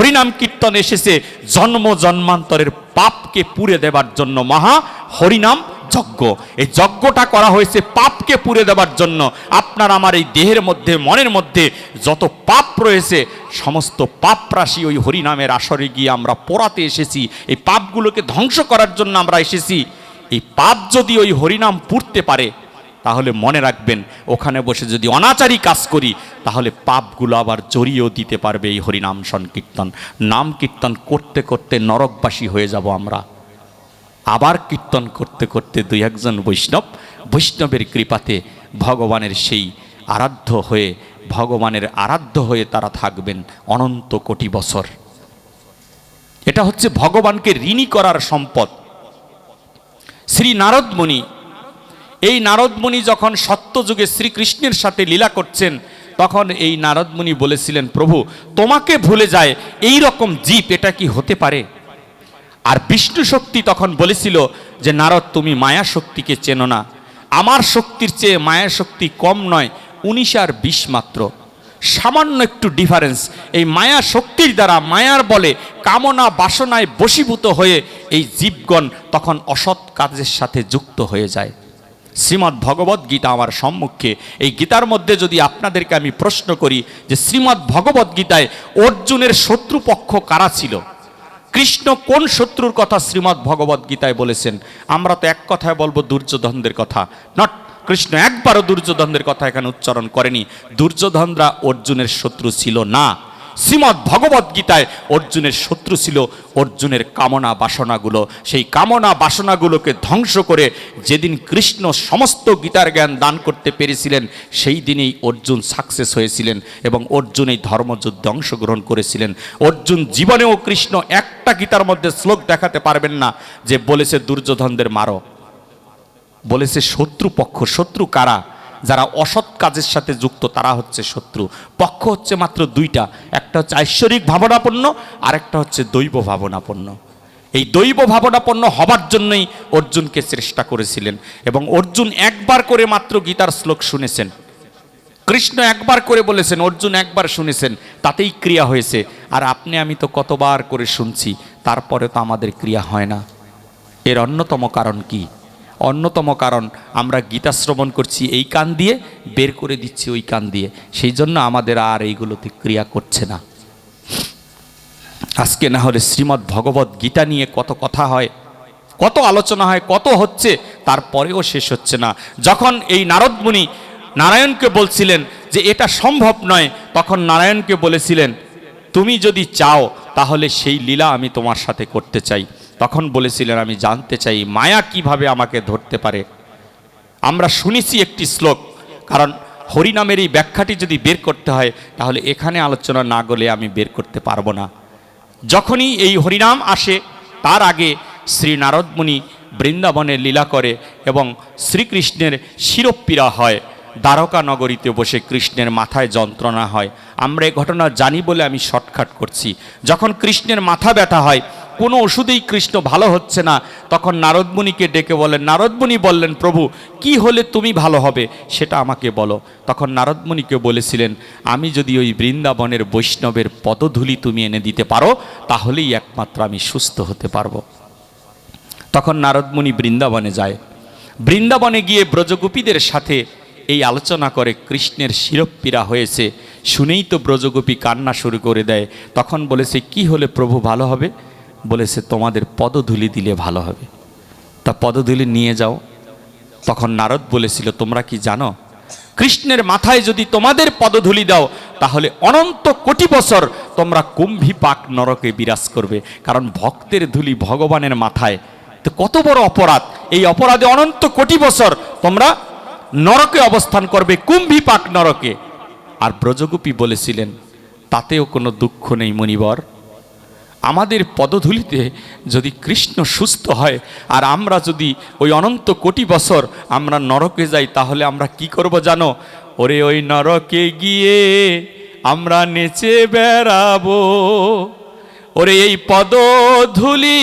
হরিনাম কীর্তন এসেছে জন্ম জন্মান্তরের পাপকে পুড়ে দেবার জন্য, মহা হরিনাম যজ্ঞ। এই যজ্ঞটা করা হয়েছে পাপকে পুড়ে দেবার জন্য। আপনার আমার এই দেহের মধ্যে, মনের মধ্যে যত পাপ রয়েছে, সমস্ত পাপ রাশি ওই হরিনামের আসরে গিয়ে আমরা পোড়াতে এসেছি। এই পাপগুলোকে ধ্বংস করার জন্য আমরা এসেছি। এই পাপ যদি ওই হরিনাম পুড়তে পারে, তাহলে মনে রাখবেন, ওখানে বসে যদি অনাচারী কাজ করি তাহলে পাপগুলো আবার জড়িয়েও দিতে পারবে এই হরিনাম সংকীর্তন। নাম কীর্তন করতে করতে নরকবাসী হয়ে যাব আমরা। আবার কীর্তন করতে করতে দুই একজন বৈষ্ণব, বৈষ্ণবের কৃপাতে ভগবানের সেই আরাধ্য হয়ে, ভগবানের আরাধ্য হয়ে তারা থাকবেন অনন্ত কোটি বছর। এটা হচ্ছে ভগবানকে ঋণী করার সম্পদ। শ্রী নারদমণি, এই নারদমণি যখন সত্যযুগে শ্রীকৃষ্ণের সাথে লীলা করছেন তখন এই নারদমণি বলেছিলেন, প্রভু, তোমাকে ভুলে যায় এই রকম জীব, এটা কি হতে পারে? আর বিষ্ণু শক্তি তখন বলেছিল যে, নারদ, তুমি মায়া শক্তিকে চেনো না। আমার শক্তির চেয়ে মায়া শক্তি কম নয়, উনিশ আর বিশ মাত্র। সামান্য একটু ডিফারেন্স এই মায়া শক্তির দ্বারা, মায়ার বলে কামনা বাসনায় বশীভূত হয়ে এই জীবগণ তখন অসৎ কাজের সাথে যুক্ত হয়ে যায়। শ্রীমদ্ ভগবত গীতা আমার সম্মুখে। এই গীতার মধ্যে যদি আপনাদেরকে আমি প্রশ্ন করি যে শ্রীমদ্ ভগবত গীতায় অর্জুনের শত্রুপক্ষ কারা ছিল? কৃষ্ণ কোন শত্রুর কথা শ্রীমদ্ ভগবত গীতায় বলেছেন? আমরা তো এক কথায় বলব দুর্যোধনদের কথা। নট, কৃষ্ণ একবারও দুর্যোধনদের কথা এখানে উচ্চারণ করেনি। দুর্যোধনরা অর্জুনের শত্রু ছিল না। শ্রীমদ্ ভগবত গীতায় অর্জুনের শত্রু ছিল অর্জুনের কামনা বাসনাগুলো। সেই কামনা বাসনাগুলোকে ধ্বংস করে যেদিন কৃষ্ণ সমস্ত গীতার জ্ঞান দান করতে পেরেছিলেন, সেই দিনেই অর্জুন সাকসেস হয়েছিলেন এবং অর্জুন এই ধর্মযুদ্ধে অংশগ্রহণ করেছিলেন। অর্জুন জীবনেও কৃষ্ণ একটা গীতার মধ্যে শ্লোক দেখাতে পারবেন না যে বলেছে দুর্যোধনদের মারো। বলেছে শত্রু পক্ষ শত্রু কারা? যারা অসৎ কাজের সাথে যুক্ত, তারা হচ্ছে শত্রু। পক্ষ হচ্ছে মাত্র দুইটা। একটা হচ্ছে ঐশ্বরিক ভাবনাপন্ন আর একটা হচ্ছে দৈব ভাবনাপন্ন। এই দৈব ভাবনাপন্ন হবার জন্যই অর্জুনকে চেষ্টা করেছিলেন এবং অর্জুন একবার করে মাত্র গীতার শ্লোক শুনেছেন। কৃষ্ণ একবার করে বলেছেন, অর্জুন একবার শুনেছেন, তাতেই ক্রিয়া হয়েছে। আর আপনি, আমি তো কতবার করে শুনছি তারপরে তো আমাদের ক্রিয়া হয় না। এর অন্যতম কারণ কি? অন্যতম কারণ, আমরা গীতা শ্রবণ করছি এই কান দিয়ে, বের করে দিচ্ছি ওই কান দিয়ে। সেই জন্য আমাদের আর এইগুলোতে ক্রিয়া করছে না। আজকে না হলে শ্রীমদ্ ভগবত গীতা নিয়ে কত কথা হয়, কত আলোচনা হয়, কত হচ্ছে, তারপরেও শেষ হচ্ছে না। যখন এই নারদমুনি নারায়ণকে বলছিলেন যে এটা সম্ভব নয়, তখন নারায়ণকে বলেছিলেন, তুমি যদি চাও, তাহলে সেই লীলা আমি তোমার সাথে করতে চাই। তখন বলেছিলেন, আমি জানতে চাই, মায়া কীভাবে আমাকে ধরতে পারে? আমরা শুনেছি একটি শ্লোক, কারণ হরিনামের এই ব্যাখ্যাটি যদি বের করতে হয়, তাহলে এখানে আলোচনা না গলে আমি বের করতে পারব না। যখনই এই হরিনাম আসে, তার আগে শ্রী নারদমুনি বৃন্দাবনে লীলা করে এবং শ্রীকৃষ্ণের শিরোপীড়া হয়। দ্বারকা নগরীতে বসে কৃষ্ণের মাথায় যন্ত্রণা হয়। আমরা এ ঘটনা জানি বলে আমি শর্টকাট করছি। যখন কৃষ্ণের মাথা ব্যথা হয় কোনো ওষুধেই কৃষ্ণ ভালো হচ্ছে না। তখন নারদমুনিকে ডেকে বলেন নারদমুনি বললেন, প্রভু, কি হলে তুমি ভালো হবে? সেটা আমাকে বলো। তখন নারদমুনিকে বলেছিলেন, আমি যদি ওই বৃন্দাবনের বৈষ্ণবের পদধূলি তুমি এনে দিতে পারো, তাহলেই একমাত্র আমি সুস্থ হতে পারব। তখন নারদমুনি বৃন্দাবনে যায়। বৃন্দাবনে গিয়ে ব্রজগোপীদের সাথে এই আলোচনা করে, কৃষ্ণের শিরপ্পীরা হয়েছে। শুনেই তো ব্রজগোপী কান্না শুরু করে দেয়। তখন বলেছে, কি হলে প্রভু ভালো হবে? বলেছে, তোমাদের পদধূলি দিলে ভালো হবে। তা পদধূলি নিয়ে যাও। তখন নারদ বলেছিল, তোমরা কি জানো, কৃষ্ণের মাথায় যদি তোমাদের পদধূলি দাও, তাহলে অনন্ত কোটি বছর তোমরা কুম্ভী পাক নরকে বিরাজ করবে। কারণ ভক্তের ধুলি ভগবানের মাথায়। তো কত বড় অপরাধ! এই অপরাধে অনন্ত কোটি বছর তোমরা নরকে অবস্থান করবে, কুম্ভী পাক নরকে। আর ব্রজগোপী বলেছিলেন, তাতেও কোনো দুঃখ নেই মণিবর আমাদের পদধূলিতে যদি কৃষ্ণ সুস্থ হয় আর আমরা যদি ওই অনন্ত কোটি বছর আমরা নরকে যাই, তাহলে আমরা কি করব জানো? ওরে ওই নরকে গিয়ে আমরা নেচে বেড়াবো। ওরে এই পদধূলি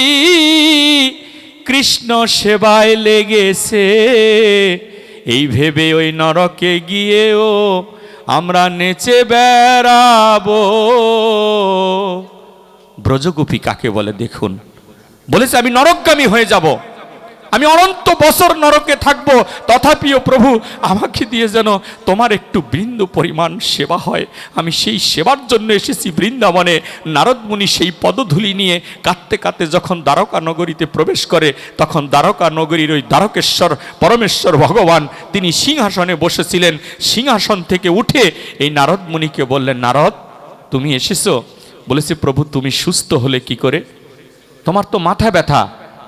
কৃষ্ণ সেবায় লেগেছে। এই ভেবে ওই নরকে গিয়েও আমরা নেচে বেড়াবো। ব্রজগোপী কাকে বলে? দেখুন। বলেছে, আমি নরকগামী হয়ে যাব। আমি অনন্ত বছর নরকে থাকব। তথাপিও প্রভু, আমাকে দিয়ে যেন তোমার একটু বৃন্দ পরিমাণ সেবা হয়। আমি সেই সেবার জন্য এসেছি বৃন্দাবনে। নারদমুনি সেই পদধূলি নিয়ে কাঁদতে কাঁদতে যখন দ্বারকা নগরীতে প্রবেশ করে, তখন দ্বারকা নগরীর ওই দ্বারকেশ্বর পরমেশ্বর ভগবান, তিনি সিংহাসনে বসেছিলেন। সিংহাসন থেকে উঠে এই নারদমুনিকে বললেন, নারদ, তুমি এসেছ? বলেছে, প্রভু, তুমি সুস্থ হলে কি করে? তোমার তো মাথা ব্যথা।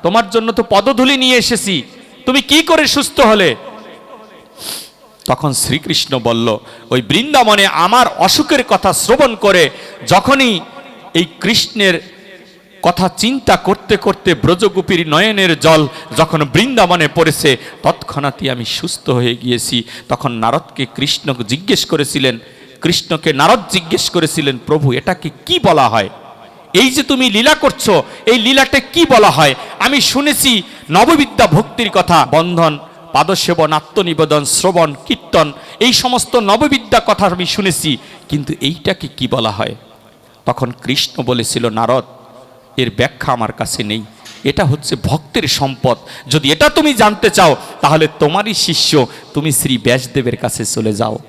তোমার জন্য তো পদধূলি নিয়ে এসেছি। তুমি কি করে সুস্থ হলে? তখন শ্রীকৃষ্ণ বলল, ওই বৃন্দাবনে আমার অসুখের কথা শ্রবণ করে যখনই এই কৃষ্ণের কথা চিন্তা করতে করতে ব্রজগোপীর নয়নের জল যখন বৃন্দাবনে পড়েছে, তৎক্ষণাৎই আমি সুস্থ হয়ে গিয়েছি। তখন নারদকে কৃষ্ণ জিজ্ঞেস করেছিলেন কৃষ্ণকে নারদ জিজ্ঞেস করেছিলেন, প্রভু, এটাকে কি বলা হয়? এই যে তুমি লীলা করছ, এই লীলাটা কি বলা হয়? আমি শুনেছি নববিদ্যা ভক্তির কথা, বন্ধন, পাদসেবন, আত্মনিবেদন, শ্রবণ, কীর্তন, এই সমস্ত নববিদ্যা কথা আমি শুনেছি, কিন্তু এইটাকে কি বলা হয়? তখন কৃষ্ণ বলেছিল, নারদ, এর ব্যাখ্যা আমার কাছে নেই। এটা হচ্ছে ভক্তের সম্পদ। যদি এটা তুমি জানতে চাও, তাহলে তোমারই শিষ্য, তুমি শ্রী ব্যাসদেবের কাছে চলে যাও।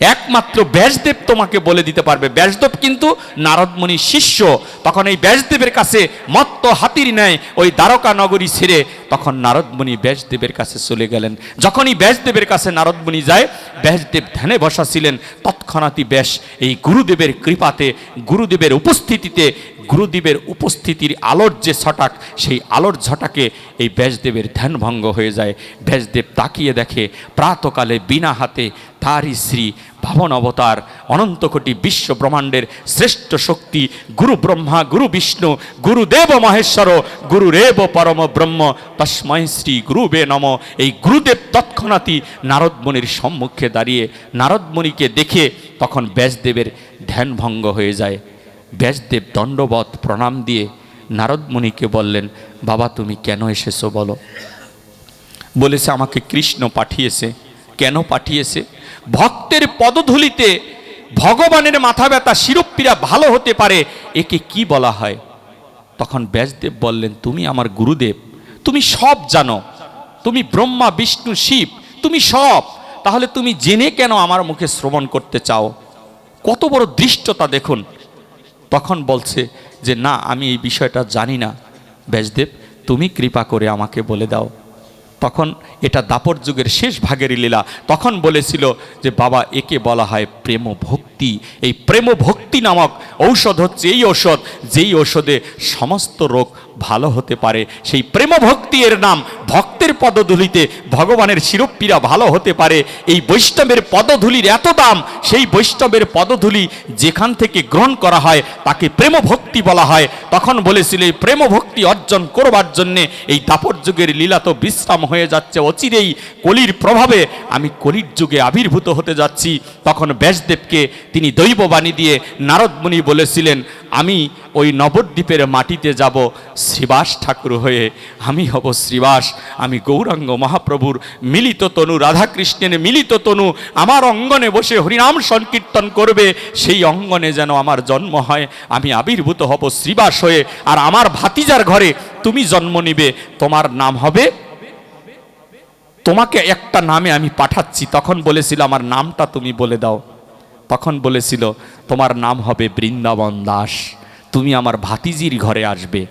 একমাত্র ব্যাসদেব তোমাকে বলে দিতে পারবে। ব্যাসদেব কিন্তু নারদমণির শিষ্য। তখন এই ব্যাসদেবের কাছে মত্ত হাতির ন্যায় ওই দ্বারকা নগরী ছেড়ে তখন নারদমণি ব্যাসদেবের কাছে চলে গেলেন। যখনই ব্যাসদেবের কাছে নারদমণি যায়, ব্যাসদেব ধ্যানে বসাছিলেন। তৎক্ষণাৎই ব্যাস এই গুরুদেবের কৃপাতে, গুরুদেবের উপস্থিতিতে, গুরুদেবের উপস্থিতির আলোর যে ছটাক সেই আলোর ঝটাকে এই ব্যাসদেবের ধ্যানভঙ্গ হয়ে যায়। ব্যাসদেব তাকিয়ে দেখে, প্রাতকালে বিনা হাতে তারই শ্রী ভাবন অবতার অনন্তকোটি বিশ্ব ব্রহ্মাণ্ডের শ্রেষ্ঠ শক্তি, গুরু ব্রহ্মা, গুরু বিষ্ণু গুরুদেব মহেশ্বর গুরুরেব পরম ব্রহ্ম তস্ময় শ্রী গুরুবে নম। এই গুরুদেব তৎক্ষণাৎই নারদমণির সম্মুখে দাঁড়িয়ে নারদমণিকে দেখে তখন ব্যাসদেবের ধ্যানভঙ্গ হয়ে যায়। ব্যাসদেব দণ্ডবধ প্রণাম দিয়ে নারদমণিকে বললেন, বাবা, তুমি কেন এসেছ বলো? বলেছে, আমাকে কৃষ্ণ পাঠিয়েছে। কেন পাঠিয়েছে? ভক্তের পদধূলিতে ভগবানের মাথা ব্যথা শিরোপ্পীরা ভালো হতে পারে, একে কি বলা হয়? তখন ব্যাসদেব বললেন, তুমি আমার গুরুদেব, তুমি সব জানো। তুমি ব্রহ্মা, বিষ্ণু, শিব, তুমি সব। তাহলে তুমি জেনে কেন আমার মুখে শ্রবণ করতে চাও? কত বড় দৃষ্টতা দেখুন। তখন বলছে যে, না, আমি এই বিষয়টা জানি না। ব্যাসদেব, তুমি কৃপা করে আমাকে বলে দাও। তখন এটা দাপর যুগের শেষ ভাগেরই লীলা। তখন বলেছিল যে, বাবা, একে বলা হয় প্রেম ভক্তি এই প্রেম ভক্তি নামক ঔষধ হচ্ছে এই ঔষধ। যেই ঔষধে সমস্ত রোগ ভালো হতে পারে। সেই প্রেম ভক্তি এর নাম ভক্তের পদধূলিতে ভগবানের শিরোপ্পীরা ভালো হতে পারে। এই বৈষ্ণবের পদধূলির এত দাম, সেই বৈষ্ণবের পদধূলি যেখান থেকে গ্রহণ করা হয় তাকে প্রেম ভক্তি বলা হয়। তখন বলেছিল, এই প্রেম ভক্তি অর্জন করবার জন্যে এই দাপর যুগের লীলা তো বিশ্রাম হয়ে যাচ্ছে। অচিরেই কলির প্রভাবে আমি কলির যুগে আবির্ভূত হতে যাচ্ছি। তখন ব্যাসদেবকে তিনি দৈববাণী দিয়ে নারদমণি বলেছিলেন, আমি ওই নবদ্বীপের মাটিতে যাব। শ্রীবাস ঠাকুর হয়ে আমি হব শ্রীবাস, আমি গৌরাঙ্গ মহাপ্রভুর মিলিত তনু, রাধাকৃষ্ণের মিলিত তনু, আমার অঙ্গনে বসে হরিনাম সংকীর্তন করবে, সেই অঙ্গনে যেন আমার জন্ম হয়, আমি আবির্ভূত হব শ্রীবাস হয়ে, আর আমার ভাতিজার ঘরে তুমি জন্ম নিবে, তোমার নাম হবে? তোমাকে একটা নামে আমি পাঠাচ্ছি, তখন বলেছিল, আমার নামটা তুমি বলে দাও। তখন বলেছিল, তোমার নাম হবে বৃন্দাবন দাস, তুমি আমার ভাতিজির ঘরে আসবে।